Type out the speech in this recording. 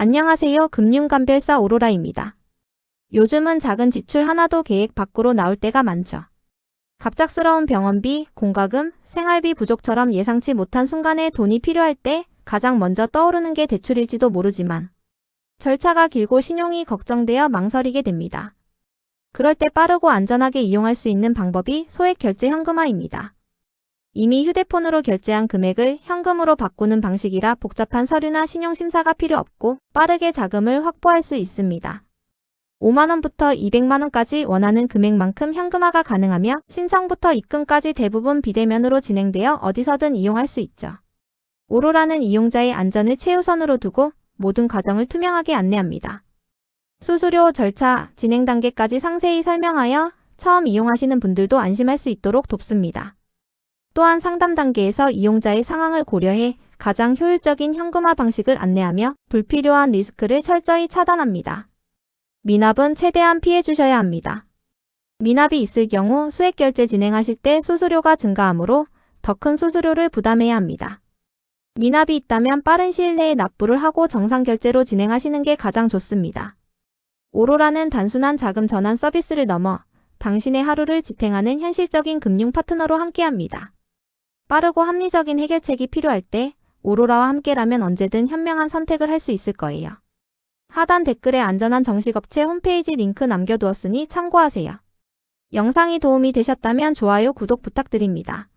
안녕하세요. 금융감별사 오로라입니다. 요즘은 작은 지출 하나도 계획 밖으로 나올 때가 많죠. 갑작스러운 병원비, 공과금, 생활비 부족처럼 예상치 못한 순간에 돈이 필요할 때 가장 먼저 떠오르는 게 대출일지도 모르지만 절차가 길고 신용이 걱정되어 망설이게 됩니다. 그럴 때 빠르고 안전하게 이용할 수 있는 방법이 소액 결제 현금화입니다. 이미 휴대폰으로 결제한 금액을 현금으로 바꾸는 방식이라 복잡한 서류나 신용심사가 필요 없고 빠르게 자금을 확보할 수 있습니다. 5만원부터 200만원까지 원하는 금액만큼 현금화가 가능하며 신청부터 입금까지 대부분 비대면으로 진행되어 어디서든 이용할 수 있죠. 오로라는 이용자의 안전을 최우선으로 두고 모든 과정을 투명하게 안내합니다. 수수료, 절차, 진행 단계까지 상세히 설명하여 처음 이용하시는 분들도 안심할 수 있도록 돕습니다. 또한 상담 단계에서 이용자의 상황을 고려해 가장 효율적인 현금화 방식을 안내하며 불필요한 리스크를 철저히 차단합니다. 미납은 최대한 피해 주셔야 합니다. 미납이 있을 경우 수액 결제 진행하실 때 수수료가 증가하므로 더 큰 수수료를 부담해야 합니다. 미납이 있다면 빠른 시일 내에 납부를 하고 정상 결제로 진행하시는 게 가장 좋습니다. 오로라는 단순한 자금 전환 서비스를 넘어 당신의 하루를 지탱하는 현실적인 금융 파트너로 함께합니다. 빠르고 합리적인 해결책이 필요할 때 오로라와 함께라면 언제든 현명한 선택을 할 수 있을 거예요. 하단 댓글에 안전한 정식업체 홈페이지 링크 남겨두었으니 참고하세요. 영상이 도움이 되셨다면 좋아요, 구독 부탁드립니다.